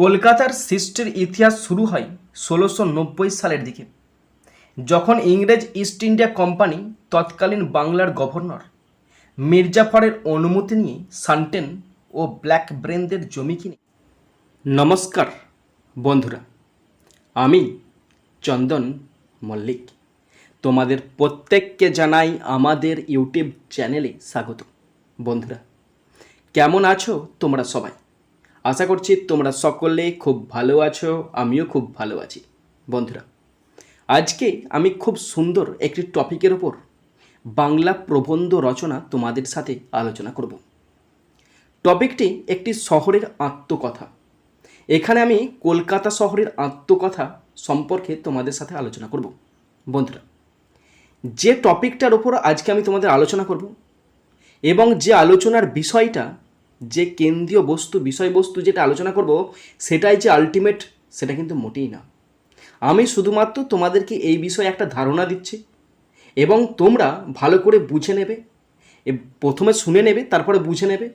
কলকাতার সৃষ্টির ইতিহাস শুরু হয় ষোলোশো সালের দিকে, যখন ইংরেজ ইস্ট ইন্ডিয়া কোম্পানি, তৎকালীন বাংলার গভর্নর মির্জাফরের অনুমতি নিয়ে সান্টেন ও ব্ল্যাক ব্রেনদের জমি কিনে। নমস্কার বন্ধুরা, আমি চন্দন মল্লিক। তোমাদের প্রত্যেককে জানাই আমাদের ইউটিউব চ্যানেলে স্বাগত। বন্ধুরা, কেমন আছো তোমরা সবাই? আশা করছি তোমরা সকলে খুব ভালো আছো, আমিও খুব ভালো আছি। বন্ধুরা, আজকে আমি খুব সুন্দর একটি টপিকের ওপর বাংলা প্রবন্ধ রচনা তোমাদের সাথে আলোচনা করব। টপিকটি একটি শহরের আত্মকথা। এখানে আমি কলকাতা শহরের আত্মকথা সম্পর্কে তোমাদের সাথে আলোচনা করব। বন্ধুরা, যে টপিকটার ওপর আজকে আমি তোমাদের আলোচনা করব এবং যে আলোচনার বিষয়টা যে কেন্দ্রীয় বস্তু, বিষয়বস্তু যেটা আলোচনা করব, সেটাই যে আলটিমেট সেটা কিন্তু মোটেই না। আমি শুধুমাত্র তোমাদেরকে এই বিষয়ে একটা ধারণা দিচ্ছি এবং তোমরা ভালো করে বুঝে নেবে প্রথমে শুনে নেবে, তারপরে বুঝে নেবে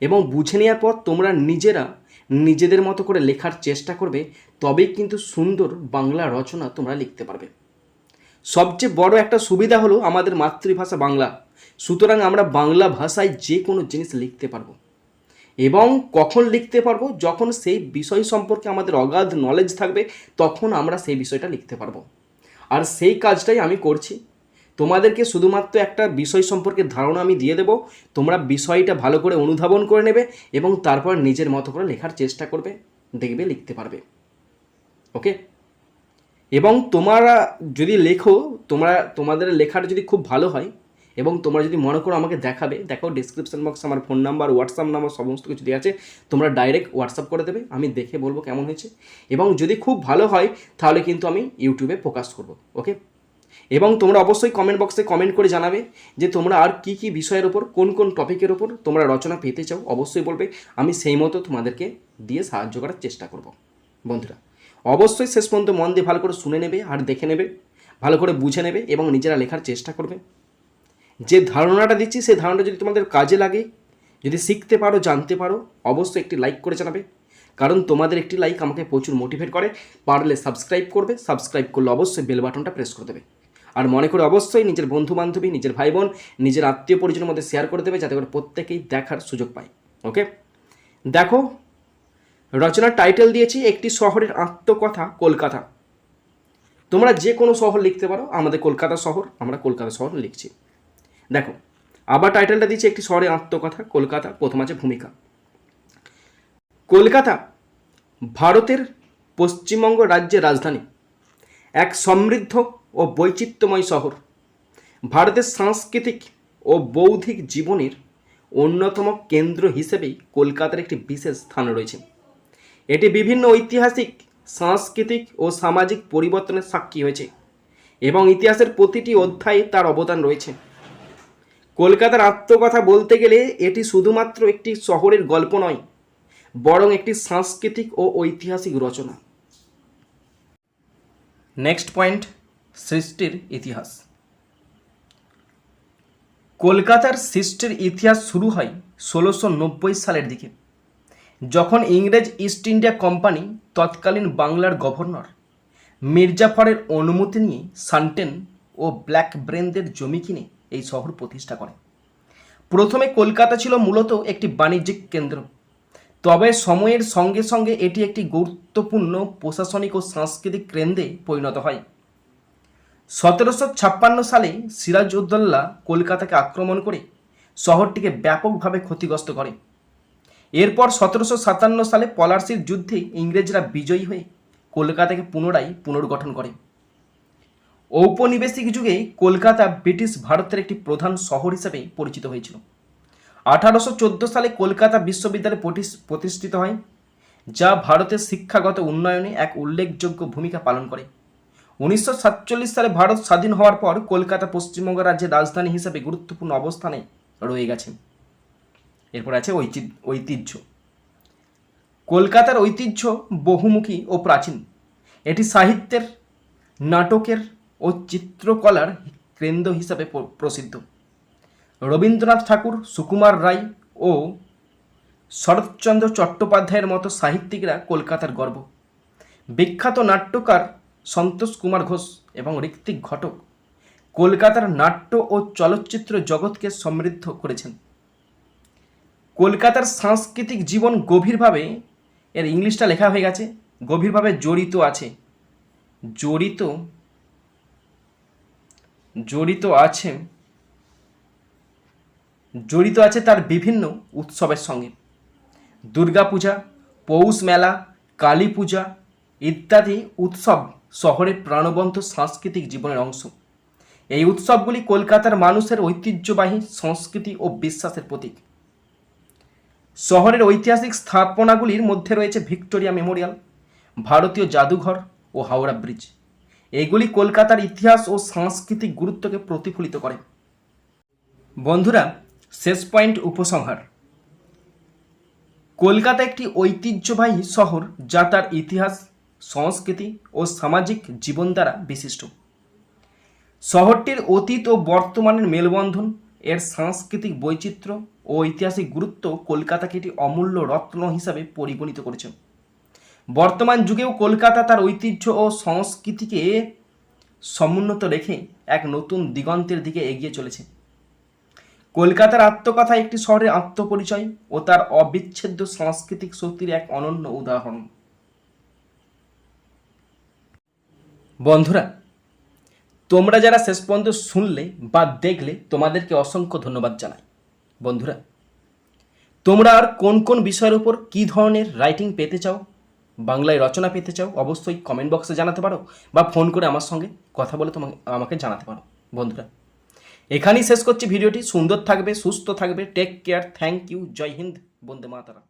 এবং বুঝে নেওয়ার পর তোমরা নিজেরা নিজেদের মতো করে লেখার চেষ্টা করবে, তবেই কিন্তু সুন্দর বাংলা রচনা তোমরা লিখতে পারবে। সবচেয়ে বড় একটা সুবিধা হলো আমাদের মাতৃভাষা বাংলা। সুতরাং আমরা বাংলা ভাষায় যে কোনো জিনিস লিখতে পারব। এবং কখন লিখতে পারব, যখন সেই বিষয় সম্পর্কে আমাদের অগাধ নলেজ থাকবে, তখন আমরা সেই বিষয়টা লিখতে পারব। আর সেই কাজটাই আমি করছি। তোমাদেরকে শুধুমাত্র একটা বিষয় সম্পর্কে ধারণা আমি দিয়ে দেবো। তোমরা বিষয়টা ভালো করে অনুধাবন করে নেবে এবং তারপর নিজের মতো করে লেখার চেষ্টা করবে, দেখবে, লিখতে পারবে। ওকে? এবং তোমরা যদি লেখো, তোমরা, তোমাদের লেখাটা যদি খুব ভালো হয় এবং তোমরা যদি মনে করো আমাকে দেখাবে দেখো ডিসক্রিপশন বক্সে আমার ফোন নাম্বার হোয়াটসঅ্যাপ নাম্বার সমস্ত কিছু দেওয়া আছে, তোমরা ডাইরেক্ট হোয়াটসঅ্যাপ করে দেবে, আমি দেখে বলব কেমন হয়েছে। এবং যদি খুব ভালো হয়, তাহলে কিন্তু আমি ইউটিউবে ফোকাস করব ওকে এবং তোমরা অবশ্যই কমেন্ট বক্সে কমেন্ট করে জানাবে যে তোমরা আর কি কি বিষয়ের ওপর কোন কোন টপিকের ওপর তোমরা রচনা পেতে চাও, অবশ্যই বলবে, আমি সেই মতো তোমাদেরকে দিয়ে সাহায্য করার চেষ্টা করব। বন্ধুরা, অবশ্যই শেষ পর্যন্ত মন দিয়ে ভালো করে শুনে নেবে আর দেখে নেবে, ভালো করে বুঝে নেবে এবং নিজেরা লেখার চেষ্টা করবে। যে ধারণাটা দিচ্ছি, সেই ধারণাটা যদি তোমাদের কাজে লাগে, যদি শিখতে পারো, জানতে পারো, অবশ্যই একটি লাইক করে জানাবে। কারণ তোমাদের একটি লাইক আমাকে প্রচুর মোটিভেট করে। পারলে সাবস্ক্রাইব করবে সাবস্ক্রাইব করলে অবশ্যই বেল বাটনটা প্রেস করে দেবে। আর মনে করে অবশ্যই নিজের বন্ধু বান্ধবী নিজের ভাই বোন নিজের আত্মীয় পরিজনের মধ্যে শেয়ার করে দেবে, যাতে করে প্রত্যেকেই দেখার সুযোগ পায়। ওকে দেখো রচনার টাইটেল দিয়েছি, একটি শহরের আত্মকথা, কলকাতা। তোমরা যে কোনো শহর লিখতে পারো, আমাদের কলকাতা শহর, আমরা কলকাতা শহর লিখছি। দেখো, আবার টাইটেলটা দিয়েছি একটি শহরের আত্মকথা, কলকাতা, প্রথম আছে ভূমিকা। কলকাতা, ভারতের পশ্চিমবঙ্গ রাজ্যের রাজধানী। এক সমৃদ্ধ ও বৈচিত্র্যময় শহর। ভারতের সাংস্কৃতিক ও বৌদ্ধিক জীবনের অন্যতম কেন্দ্র হিসেবেই কলকাতার একটি বিশেষ স্থান রয়েছে। এটি বিভিন্ন ঐতিহাসিক, সাংস্কৃতিক ও সামাজিক পরিবর্তনের সাক্ষী হয়েছে এবং ইতিহাসের প্রতিটি অধ্যায়ে তার অবদান রয়েছে। কলকাতার আত্মকথা বলতে গেলে এটি শুধুমাত্র একটি শহরের গল্প নয়, বরং একটি সাংস্কৃতিক ও ঐতিহাসিক রচনা। নেক্সট পয়েন্ট সৃষ্টির ইতিহাস। কলকাতার সৃষ্টির ইতিহাস শুরু হয় ষোলোশো নব্বই সালের দিকে, যখন ইংরেজ ইস্ট ইন্ডিয়া কোম্পানি, তৎকালীন বাংলার গভর্নর মির্জাফরের অনুমতি নিয়ে সান্টেন ও ব্ল্যাক ব্রেনদের জমি কিনে এই শহর প্রতিষ্ঠা করে। প্রথমে কলকাতা ছিল মূলত একটি বাণিজ্যিক কেন্দ্র। তবে সময়ের সঙ্গে সঙ্গে এটি একটি গুরুত্বপূর্ণ প্রশাসনিক ও সাংস্কৃতিক কেন্দ্রে পরিণত হয়। সতেরোশো ছাপ্পান্ন সালে সিরাজউদ্দৌলা কলকাতাকে আক্রমণ করে শহরটিকে ব্যাপকভাবে ক্ষতিগ্রস্ত করে। এরপর সতেরোশো সাতান্ন সালে পলাশির যুদ্ধে ইংরেজরা বিজয়ী হয়ে কলকাতাকে পুনরায় পুনর্গঠন করে। ঔপনিবেশিক যুগেই কলকাতা ব্রিটিশ ভারতের একটি প্রধান শহর হিসেবে পরিচিত হয়েছিল। আঠারোশো চোদ্দ সালে কলকাতা বিশ্ববিদ্যালয় প্রতিষ্ঠিত হয়, যা ভারতের শিক্ষাগত উন্নয়নে এক উল্লেখযোগ্য ভূমিকা পালন করে। উনিশশো সাতচল্লিশ সালে ভারত স্বাধীন হওয়ার পর কলকাতা পশ্চিমবঙ্গ রাজ্যের রাজধানী হিসেবে গুরুত্বপূর্ণ অবস্থানে রয়ে গেছে। এরপর আছে ঐতিহ্য। কলকাতার ঐতিহ্য বহুমুখী ও প্রাচীন। এটি সাহিত্যের, নাটকের ও চিত্রকলার কেন্দ্র হিসাবে প্রসিদ্ধ। রবীন্দ্রনাথ ঠাকুর, সুকুমার রায় ও শরৎচন্দ্র চট্টোপাধ্যায়ের মতো সাহিত্যিকরা কলকাতার গর্ব। বিখ্যাত নাট্যকার সন্তোষ কুমার ঘোষ এবং ঋত্বিক ঘটক কলকাতার নাট্য ও চলচ্চিত্র জগৎকে সমৃদ্ধ করেছেন। কলকাতার সাংস্কৃতিক জীবন গভীরভাবে এর ইংলিশটা লেখা হয়ে গেছে, গভীরভাবে জড়িত আছে। জড়িত জড়িত আছে জড়িত আছে তার বিভিন্ন উৎসবের সঙ্গে। দুর্গাপূজা, পৌষ মেলা, কালী পূজা ইত্যাদি উৎসব শহরের প্রাণবন্ত সাংস্কৃতিক জীবনের অংশ। এই উৎসবগুলি কলকাতার মানুষের ঐতিহ্যবাহী সংস্কৃতি ও বিশ্বাসের প্রতীক। শহরের ঐতিহাসিক স্থাপনাগুলির মধ্যে রয়েছে ভিক্টোরিয়া মেমোরিয়াল, ভারতীয় জাদুঘর ও হাওড়া ব্রিজ। এগুলি কলকাতার ইতিহাস ও সাংস্কৃতিক গুরুত্বকে প্রতিফলিত করে। বন্ধুরা, শেষ পয়েন্ট উপসংহার। কলকাতা একটি ঐতিহ্যবাহী শহর যা তার ইতিহাস, সংস্কৃতি ও সামাজিক জীবন দ্বারা বিশিষ্ট। শহরটির অতীত ও বর্তমানের মেলবন্ধন, এর সাংস্কৃতিক বৈচিত্র্য ও ঐতিহাসিক গুরুত্ব কলকাতাকে একটি অমূল্য রত্ন হিসাবে পরিগণিত করেছে। বর্তমান যুগেও কলকাতা তার ঐতিহ্য ও সংস্কৃতিকে সমুন্নত রেখে এক নতুন দিগন্তের দিকে এগিয়ে চলেছে। কলকাতার আত্মকথা একটি শহরের আত্মপরিচয় ও তার অবিচ্ছেদ্য সাংস্কৃতিক শক্তির এক অনন্য উদাহরণ। বন্ধুরা, তোমরা যারা শেষ পর্যন্ত শুনলে বা দেখলে, তোমাদেরকে অসংখ্য ধন্যবাদ জানাই। বন্ধুরা, তোমরা আর কোন কোন বিষয়ের উপর কী ধরনের রাইটিং পেতে চাও? বাংলায় রচনা পেতে চাও, অবশ্যই কমেন্ট বক্সে জানাতে পারো বা ফোন করে আমার সঙ্গে কথা বলে তোমাকে, আমাকে জানাতে পারো, বন্ধুরা। এখানেই শেষ করছি ভিডিওটি, সুন্দর থাকবে, সুস্থ থাকবে take care thank you Jai Hind, Vande Mataram